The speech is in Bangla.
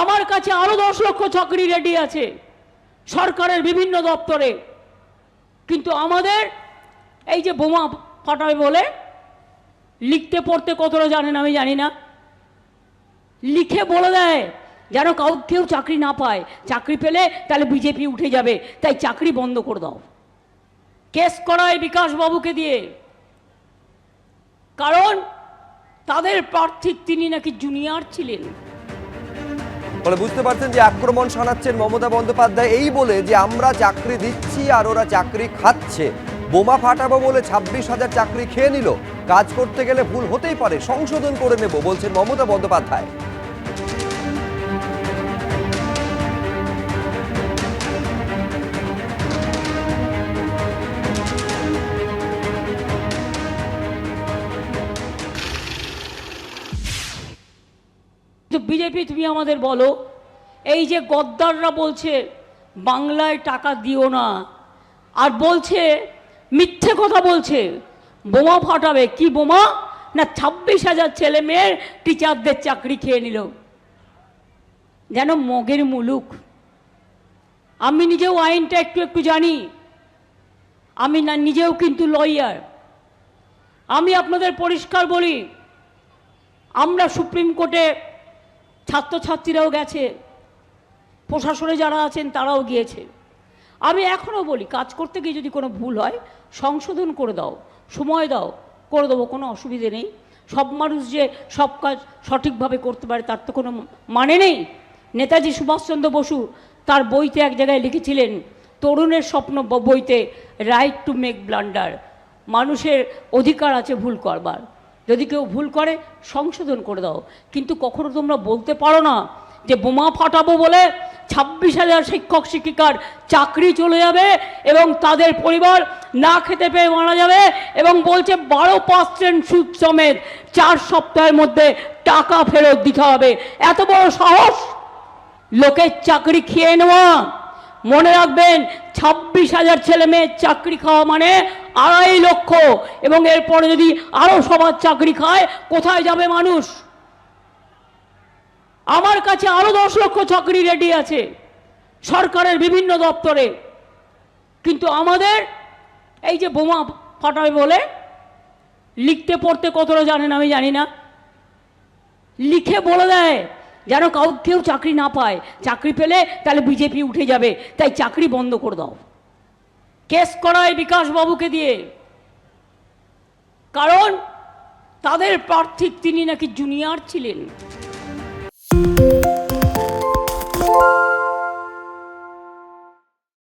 আমার কাছে আরও দশ লক্ষ চাকরি রেডি আছে সরকারের বিভিন্ন দপ্তরে। কিন্তু আমাদের এই যে বোমা ফাটাবে বলে, লিখতে পড়তে কতটা জানেন আমি জানি না। লিখে বলে দেয় যেন কাউ কেউ চাকরি না পায়। চাকরি পেলে তাহলে বিজেপি উঠে যাবে। তাই চাকরি বন্ধ করে দাও। কেস করায় বিকাশ বাবুকে দিয়ে। কারণ তাদের প্রার্থী তিনি নাকি জুনিয়র ছিলেন। ফলে বুঝতে পারছেন যে আক্রমণ শানাচ্ছেন মমতা বন্দ্যোপাধ্যায় এই বলে যে আমরা চাকরি দিচ্ছি আর ওরা চাকরি খাচ্ছে। বোমা ফাটাবো বলে ছাব্বিশ হাজার চাকরি খেয়ে নিল। কাজ করতে গেলে ভুল হতেই পারে, সংশোধন করে নেব বলছেন মমতা বন্দ্যোপাধ্যায়। তো বিজেপি, তুমি আমাদের বলো, এই যে গদ্দাররা বলছে, বাংলায় টাকা দিও না, আর বলছে, মিথ্যে কথা বলছে, বোমা ফাটাবে, কি বোমা? না ছাব্বিশ হাজার ছেলে মেয়ের টিচারদের চাকরি খেয়ে নিল। যেন মগের মুলুক। আমি নিজেও আইনটা একটু একটু জানি। আমি না, নিজেও কিন্তু লয়ার আমি আপনাদের পরিষ্কার বলি, আমরা সুপ্রিম কোর্টে ছাত্রছাত্রীরাও গেছে। প্রশাসনে যারা আছেন, তারাও গিয়েছে। আমি এখনও বলি, কাজ করতে গিয়ে যদি কোনো ভুল হয়, সংশোধন করে দাও, সময় দাও, করে দেবো, কোনো অসুবিধে নেই। সব মানুষ যে সব কাজ সঠিকভাবে করতে পারে, তার তো কোনো মানে নেই। নেতাজি সুভাষচন্দ্র বসু তার বইতে এক জায়গায় লিখেছিলেন, তরুণের স্বপ্ন বইতে রাইট টু মেক ব্লান্ডার মানুষের অধিকার আছে ভুল করবার। যদি কেউ ভুল করে, সংশোধন করে দাও। কিন্তু কখনো তোমরা বলতে পারো না যে বোমা ফাটাবো বলে ছাব্বিশ হাজার শিক্ষক, শিক্ষিকার চাকরি চলে যাবে এবং তাদের পরিবার না খেতে পেয়ে মারা যাবে এবং বলছে বারো পার্সেন্ট সুদ সমেত চার সপ্তাহের মধ্যে টাকা ফেরত দিতে হবে। এত বড় সাহস? লোকের চাকরি খেয়ে নেওয়া। মনে রাখবেন, ছাব্বিশ হাজার ছেলে মেয়ের চাকরি খাওয়া মানে আড়াই লক্ষ। এবং এরপরে যদি আরও সবার চাকরি খায়, কোথায় যাবে মানুষ? আমার কাছে আরও দশ লক্ষ চাকরি রেডি আছে, সরকারের বিভিন্ন দপ্তরে। কিন্তু আমাদের এই যে বোমা ফাটাবে বলে, লিখতে পড়তে কতটা জানেন আমি জানি না। লিখে বলে দেয় যেন কাউ কেউ চাকরি না পায়। চাকরি পেলে তাহলে বিজেপি উঠে যাবে। তাই চাকরি বন্ধ করে দাও। কেস করায় বিকাশ বাবুকে দিয়ে। কারণ তাদের প্রার্থী তিনি নাকি জুনিয়র ছিলেন।